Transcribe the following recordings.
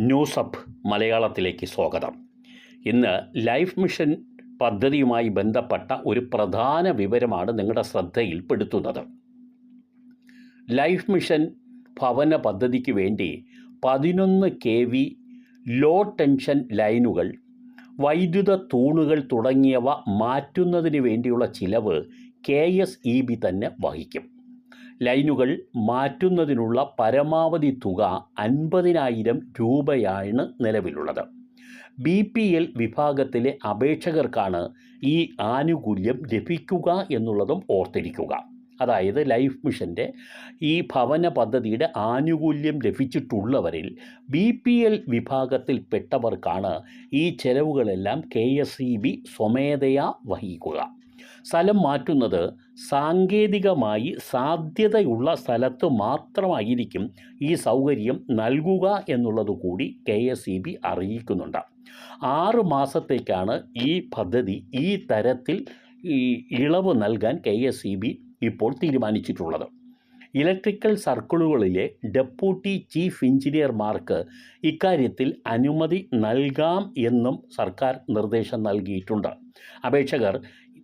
News up മലയാളത്തിലേക്ക് സ്വാഗതം. ഇന്ന് ലൈഫ് മിഷൻ പദ്ധതിയുമായി ബന്ധപ്പെട്ട ഒരു പ്രധാന വിവരമാണ് നിങ്ങളുടെ ശ്രദ്ധയിൽപ്പെടുത്തുന്നത്. ലൈഫ് മിഷൻ ഭവന പദ്ധതിക്ക് വേണ്ടി പതിനൊന്ന് കെ വി ലോ ടെൻഷൻ ലൈനുകൾ വൈദ്യുത തൂണുകൾ തുടങ്ങിയവ മാറ്റുന്നതിന് വേണ്ടിയുള്ള ചിലവ് കെ എസ് ഇ ബി തന്നെ വഹിക്കും. ലൈനുകൾ മാറ്റുന്നതിനുള്ള പരമാവധി തുക അൻപതിനായിരം രൂപയാണ് നിലവിലുള്ളത്. ബി പി എൽ വിഭാഗത്തിലെ അപേക്ഷകർക്കാണ് ഈ ആനുകൂല്യം ലഭിക്കുക എന്നുള്ളതും ഓർത്തിരിക്കുക. അതായത് ലൈഫ് മിഷന്റെ ഈ ഭവന പദ്ധതിയുടെ ആനുകൂല്യം ലഭിച്ചിട്ടുള്ളവരിൽ ബി പി എൽ വിഭാഗത്തിൽപ്പെട്ടവർക്കാണ് ഈ ചെലവുകളെല്ലാം കെ എസ് ഇ ബി സ്വമേധയാ വഹിക്കുക. സ്ഥലം മാറ്റുന്നത് സാങ്കേതികമായി സാധ്യതയുള്ള സ്ഥലത്ത് മാത്രമായിരിക്കും ഈ സൗകര്യം നൽകുക എന്നുള്ളത് കൂടി കെ എസ് ഇ ബി അറിയിക്കുന്നുണ്ട്. ആറ് മാസത്തേക്കാണ് ഈ പദ്ധതി ഈ തരത്തിൽ ഈ ഇളവ് നൽകാൻ കെ എസ് ഇ ബി ഇപ്പോൾ തീരുമാനിച്ചിട്ടുള്ളത്. ഇലക്ട്രിക്കൽ സർക്കിളുകളിലെ ഡെപ്യൂട്ടി ചീഫ് എഞ്ചിനീയർമാർക്ക് ഇക്കാര്യത്തിൽ അനുമതി നൽകാം എന്നും സർക്കാർ നിർദ്ദേശം നൽകിയിട്ടുണ്ട്. അപേക്ഷകർ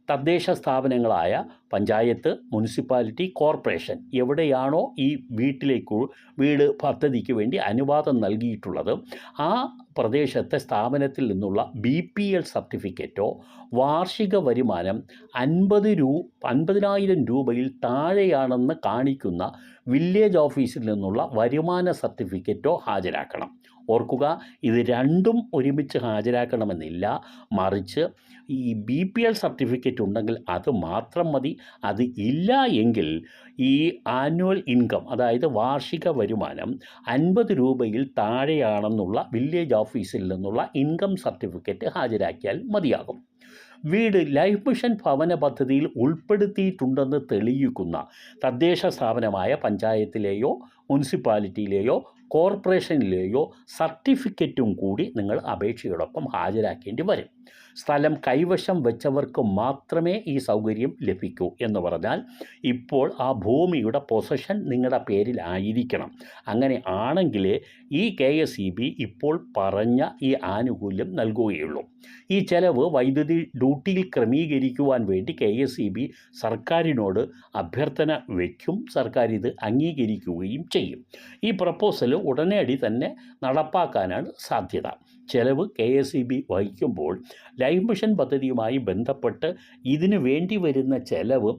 തദ്ദേശ സ്ഥാപനങ്ങളായ പഞ്ചായത്ത് മുനിസിപ്പാലിറ്റി കോർപ്പറേഷൻ എവിടെയാണോ ഈ വീട്ടിലേക്ക് വീട് പദ്ധതിക്ക് വേണ്ടി അനുവാദം നൽകിയിട്ടുള്ളത് ആ പ്രദേശത്തെ സ്ഥാപനത്തിൽ നിന്നുള്ള ബി പി എൽ സർട്ടിഫിക്കറ്റോ വാർഷിക വരുമാനം അൻപത് രൂ അൻപതിനായിരം രൂപയിൽ താഴെയാണെന്ന് കാണിക്കുന്ന വില്ലേജ് ഓഫീസിൽ നിന്നുള്ള വരുമാന സർട്ടിഫിക്കറ്റോ ഹാജരാക്കണം. ഓർക്കുക ഇത് രണ്ടും ഒരുമിച്ച് ഹാജരാക്കണമെന്നില്ല. മറിച്ച് ഈ ബി പി എൽ സർട്ടിഫിക്കറ്റ് ഉണ്ടെങ്കിൽ അത് മാത്രം മതി. അത് ഇല്ല എങ്കിൽ ഈ ആനുവൽ ഇൻകം അതായത് വാർഷിക വരുമാനം അൻപത് രൂപയിൽ താഴെയാണെന്നുള്ള വില്ലേജ് ഓഫീസിൽ നിന്നുള്ള ഇൻകം സർട്ടിഫിക്കറ്റ് ഹാജരാക്കിയാൽ മതിയാകും. വീട് ലൈഫ് മിഷൻ ഭവന പദ്ധതിയിൽ ഉൾപ്പെടുത്തിയിട്ടുണ്ടെന്ന് തെളിയിക്കുന്ന തദ്ദേശ സ്ഥാപനമായ പഞ്ചായത്തിലെയോ മുനിസിപ്പാലിറ്റിയിലെയോ കോർപ്പറേഷനിലെയോ സർട്ടിഫിക്കറ്റും കൂടി നിങ്ങൾ അപേക്ഷയോടൊപ്പം ഹാജരാക്കേണ്ടി വരും. സ്ഥലം കൈവശം വെച്ചവർക്ക് മാത്രമേ ഈ സൗകര്യം ലഭിക്കൂ എന്ന് പറഞ്ഞാൽ ഇപ്പോൾ ആ ഭൂമിയുടെ പൊസഷൻ നിങ്ങളുടെ പേരിലായിരിക്കണം അങ്ങനെ ആണെങ്കിലേ ഈ കെ എസ് ഇ ബി ഇപ്പോൾ പറഞ്ഞ ഈ ആനുകൂല്യം നൽകുകയുള്ളൂ. ഈ ചെലവ് വൈദ്യുതി ഡ്യൂട്ടിയിൽ ക്രമീകരിക്കുവാൻ വേണ്ടി കെ എസ് ഇ ബി സർക്കാരിനോട് അഭ്യർത്ഥന വയ്ക്കും സർക്കാർ ഇത് അംഗീകരിക്കുകയും ചെയ്യും. ഈ പ്രപ്പോസൽ ഉടനടി തന്നെ നടപ്പാക്കാനാണ് സാധ്യത. ചെലവ് കെ എസ് ഇ ബി വഹിക്കുമ്പോൾ ലൈഫ് മിഷൻ പദ്ധതിയുമായി ബന്ധപ്പെട്ട് ഇതിനു വേണ്ടി വരുന്ന ചെലവ്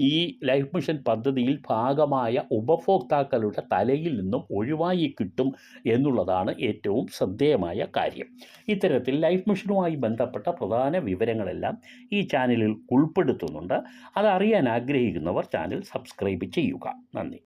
ഈ ലൈഫ് മിഷൻ പദ്ധതിയിൽ ഭാഗമായ ഉപഭോക്താക്കളുടെ തലയിൽ നിന്നും ഒഴിവായി കിട്ടും എന്നുള്ളതാണ് ഏറ്റവും ശ്രദ്ധേയമായ കാര്യം. ഇത്തരത്തിൽ ലൈഫ് മിഷനുമായി ബന്ധപ്പെട്ട പ്രധാന വിവരങ്ങളെല്ലാം ഈ ചാനലിൽ ഉൾപ്പെടുത്തുന്നുണ്ട്. അതറിയാൻ ആഗ്രഹിക്കുന്നവർ ചാനൽ സബ്സ്ക്രൈബ് ചെയ്യുക. നന്ദി.